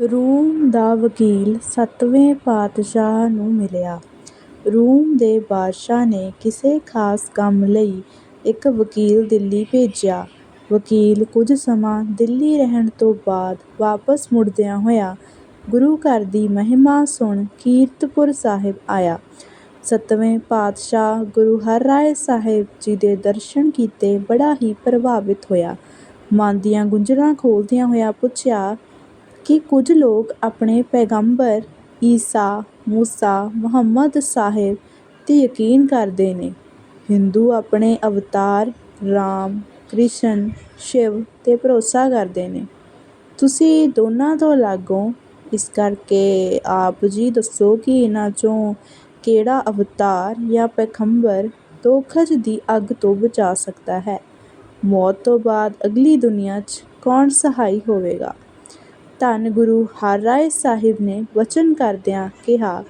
Room ਦਾ ਵਕੀਲ ਸੱਤਵੇਂ ਪਾਤਸ਼ਾਹ ਨੂੰ ਮਿਲਿਆ। ਰੂਮ ਦੇ ਬਾਦਸ਼ਾਹ ਨੇ ਕਿਸੇ ਖਾਸ ਕੰਮ ਲਈ ਇੱਕ ਵਕੀਲ ਦਿੱਲੀ ਭੇਜਿਆ। ਵਕੀਲ ਕੁਝ ਸਮਾਂ ਦਿੱਲੀ ਰਹਿਣ ਤੋਂ ਬਾਅਦ ਵਾਪਸ ਮੁੜਦਿਆਂ ਹੋਇਆਂ ਗੁਰੂ ਘਰ ਦੀ ਮਹਿਮਾ ਸੁਣ ਕੀਰਤਪੁਰ ਸਾਹਿਬ ਆਇਆ। ਸੱਤਵੇਂ ਪਾਤਸ਼ਾਹ ਗੁਰੂ ਹਰਿਰਾਏ ਸਾਹਿਬ ਜੀ ਦੇ ਦਰਸ਼ਨ ਕੀਤੇ ਬੜਾ ਹੀ ਪ੍ਰਭਾਵਿਤ ਹੋਇਆ। ਮਨ ਦੀਆਂ ਗੁੰਝਲਾਂ ਖੋਲ੍ਹਦਿਆਂ ਹੋਇਆਂ ਪੁੱਛਿਆ ਕਿ ਕੁਝ ਲੋਕ ਆਪਣੇ ਪੈਗੰਬਰ ਈਸਾ, ਮੂਸਾ, ਮੁਹੰਮਦ ਸਾਹਿਬ 'ਤੇ ਯਕੀਨ ਕਰਦੇ ਨੇ। ਹਿੰਦੂ ਆਪਣੇ ਅਵਤਾਰ ਰਾਮ, ਕ੍ਰਿਸ਼ਨ, ਸ਼ਿਵ 'ਤੇ ਭਰੋਸਾ ਕਰਦੇ ਨੇ। ਤੁਸੀਂ ਦੋਨਾਂ ਤੋਂ ਅਲੱਗ ਹੋ ਇਸ ਕਰਕੇ ਆਪ ਜੀ ਦੱਸੋ ਕਿ ਇਨ੍ਹਾਂ 'ਚੋਂ ਕਿਹੜਾ ਅਵਤਾਰ ਜਾਂ ਪੈਗੰਬਰ ਦੋਖਜ ਦੀ ਅੱਗ ਤੋਂ ਬਚਾ ਸਕਦਾ ਹੈ। ਮੌਤ ਤੋਂ ਬਾਅਦ ਅਗਲੀ ਦੁਨੀਆ 'ਚ ਕੌਣ ਸਹਾਈ ਹੋਵੇਗਾ। ਧੰਨ ਗੁਰੂ ਹਰਿਰਾਏ ਸਾਹਿਬ ਨੇ ਵਚਨ ਕਰਦਿਆਂ ਕਿਹਾ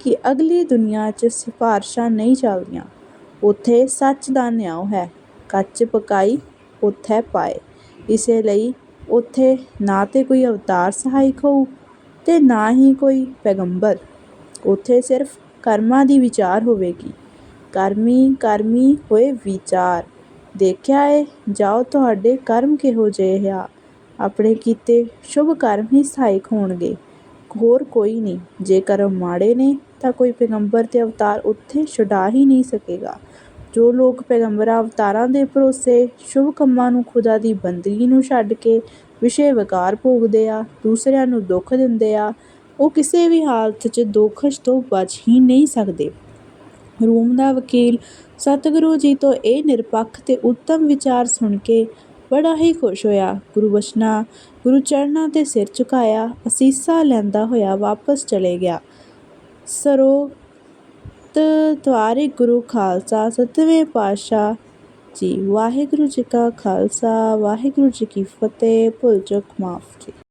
ਕਿ ਅਗਲੀ ਦੁਨੀਆਂ 'ਚ ਸਿਫ਼ਾਰਸ਼ਾਂ ਨਹੀਂ ਚੱਲਦੀਆਂ। ਉੱਥੇ ਸੱਚ ਦਾ ਨਿਆਂ ਹੈ। ਕੱਚ ਪਕਾਈ ਉੱਥੇ ਪਾਏ। ਇਸੇ ਲਈ ਉੱਥੇ ਨਾ ਤੇ ਕੋਈ ਅਵਤਾਰ ਸਹਾਇਕ ਹੋਊ ਤੇ ਨਾ ਹੀ ਕੋਈ ਪੈਗੰਬਰ। ਉੱਥੇ ਸਿਰਫ਼ ਕਰਮਾਂ ਦੀ ਵਿਚਾਰ ਹੋਵੇਗੀ। ਕਰਮੀ ਕਰਮੀ ਹੋਏ ਵਿਚਾਰ। ਦੇਖਿਆ ਏ, ਜਾਓ ਤੁਹਾਡੇ ਕਰਮ ਕਿਹੋ ਜਿਹੇ ਆ। ਆਪਣੇ ਕੀਤੇ ਸ਼ੁਭ ਕਰਮ ਹੀ ਸਹਾਇਕ ਹੋਣਗੇ। ਹੋਰ ਕੋਈ ਨਹੀਂ। ਜੇ ਕਰਮ ਮਾੜੇ ਨੇ ਤਾਂ ਕੋਈ ਪੈਗੰਬਰ ਤੇ ਅਵਤਾਰ ਉੱਥੇ ਛੁਡਾ ਹੀ ਨਹੀਂ ਸਕੇਗਾ। ਜੋ ਲੋਕ ਪੈਗੰਬਰਾਂ ਅਵਤਾਰਾਂ ਦੇ ਭਰੋਸੇ ਸ਼ੁਭ ਕੰਮਾਂ ਨੂੰ ਖ਼ੁਦਾ ਦੀ ਬੰਦਗੀ ਨੂੰ ਛੱਡ ਕੇ ਵਿਸ਼ੇ ਵਿਕਾਰ ਭੋਗਦੇ ਆ, ਦੂਸਰਿਆਂ ਨੂੰ ਦੁੱਖ ਦਿੰਦੇ ਆ, ਉਹ ਕਿਸੇ ਵੀ ਹਾਲਤ 'ਚ ਦੋਖਜ ਤੋਂ ਬਚ ਹੀ ਨਹੀਂ ਸਕਦੇ। ਰੂਮ ਦਾ ਵਕੀਲ ਸਤਿਗੁਰੂ ਜੀ ਤੋਂ ਇਹ ਨਿਰਪੱਖ ਤੇ ਉੱਤਮ ਵਿਚਾਰ ਸੁਣ ਕੇ ਬੜਾ ਹੀ ਖੁਸ਼ ਹੋਇਆ। ਗੁਰੂ ਬਚਨਾਂ ਗੁਰੂ ਚਰਨਾਂ 'ਤੇ ਸਿਰ ਝੁਕਾਇਆ, ਅਸੀਸਾਂ ਲੈਂਦਾ ਹੋਇਆ ਵਾਪਸ ਚਲੇ ਗਿਆ। ਸਰੋਤ ਵਾਰਿਕ ਗੁਰੂ ਖਾਲਸਾ ਸੱਤਵੇਂ ਪਾਤਸ਼ਾਹ ਜੀ ਵਾਹਿਗੁਰੂ ਜੀ ਕਾ ਖਾਲਸਾ ਵਾਹਿਗੁਰੂ ਜੀ ਕੀ ਫਤਿਹ ਭੁੱਲ ਚੁੱਕ ਮਾਫ਼ ਜੀ।